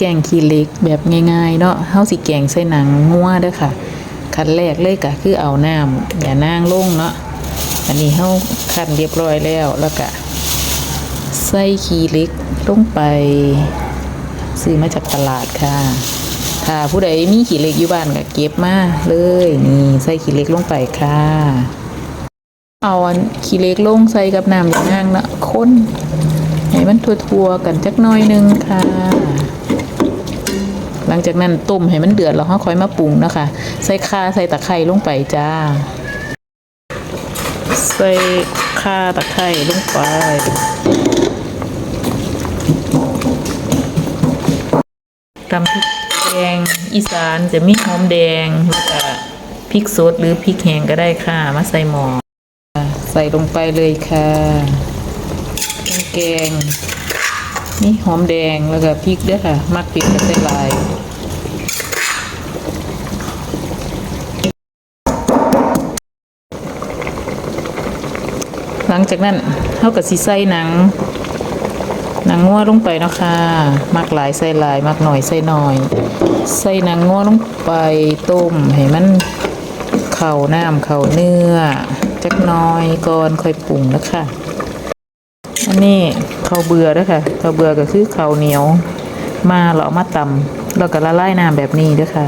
แกงขี้เล็กแบบง่ายๆเนาะเฮาสิแกงใส่หนังงัวเด้อค่ะ ขั้นแรกเลยก็คือเอาน้ำอย่านางลงเนาะ อันนี้เฮาคั่นเรียบร้อยแล้วแล้วก็ใส่ขี้เล็กลงไป ซื้อมาจากตลาดค่ะ ถ้าผู้ใดมีขี้เล็กอยู่บ้านก็เก็บมาเลยนี่ใส่ขี้เล็กลงไปค่ะ เอาขี้เล็กลงใส่กับน้ำอย่านางนะคนให้มันทั่วๆกันจักหน่อยหนึงค่ะ หลังจากนั้นต้มให้มันเดือดแล้วเราค่อยมาปรุงนะคะ ใส่ข่าใส่ตะไคร้ลงไปจ้า ใส่ข่าตะไคร้ลงไปตำพริกแดงอีสานจะมีหอมแดงแล้วก็พริกสดหรือพริกแห้งก็ได้ค่ะ มาใส่หมอใส่ลงไปเลยค่ะแกง นี่หอมแดงแล้วก็พริกด้วยค่ะ มักพริกก็ใส่ลายหลังจากนั้นเท่ากับสีใส่หนัง หนังงัวลงไปนะคะมักหลายใส่ลายมักหน่อยใส่หน่อยใส่หนังงัวลงไปต้มให้มันเข่าน้ำเข่าเนื้อจักหน้อยก่อนค่อยปรุงนะคะ อันนี้ข้าวเบื่อด้วยค่ะข้าวเบื่อก็คือข้าวเหนียว มาเราเอามาตำแล้วก็ละลายน้ำแบบนี้ด้วยค่ะ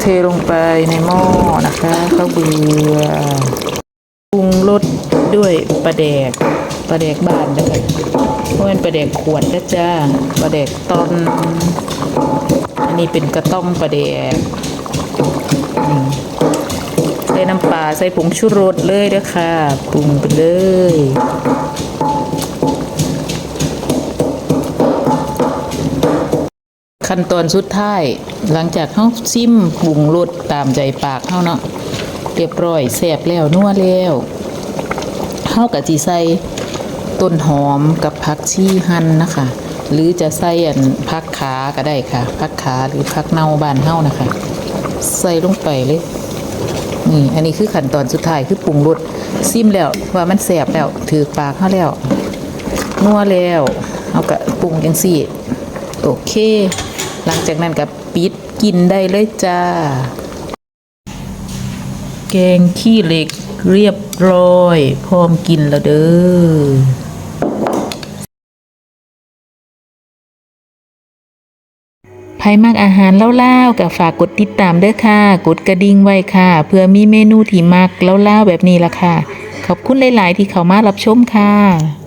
เทลงไปในหม้อนะคะข้าวเบื่อปรุงรสด้วยปลาแดกปลาแดกบ้านด้วยค่ะเพราะเป็นปลาแดกขวดนะจ้าปลาแดกตอนอันนี้เป็นกระต้อมปลาแดกใส่น้ำปลาใส่ผงชูรสเลยด้อค่ะปรุงไปเลย ขั้นตอนสุดท้าย หลังจากเฮาซิมปรุงรสตามใจปากเฮาเนาะเรียบร้อยแซ่บแล้วนัวแล้วเฮาก็สิใส่ต้นหอมกับผักชีหั่นนะคะ หรือจะใส่อันผักขาก็ได้ค่ะผักขาหรือผักเน่าบานเฮานะคะ ใส่ลงไปเลยนี่อันนี้คือขั้นตอนสุดท้ายคือปรุงรสซิมแล้วว่ามันแซ่บแล้วถือปากเฮาแล้วนัวแล้วเอากะปรุงจังสี่ โอเค หลังจากนั้นก็ปิดกินได้เลยจ้า แกงขี้เหล็กเรียบร้อย พร้อมกินแล้วเด้อใครมักอาหารเล่าๆก็ฝากกดติดตามเด้อค่ะ กดกระดิ่งไว้ค่ะ เพื่อมีเมนูที่มักเล่าๆแบบนี้ละค่ะ ขอบคุณหลาย ๆ ที่เข้ามารับชมค่ะ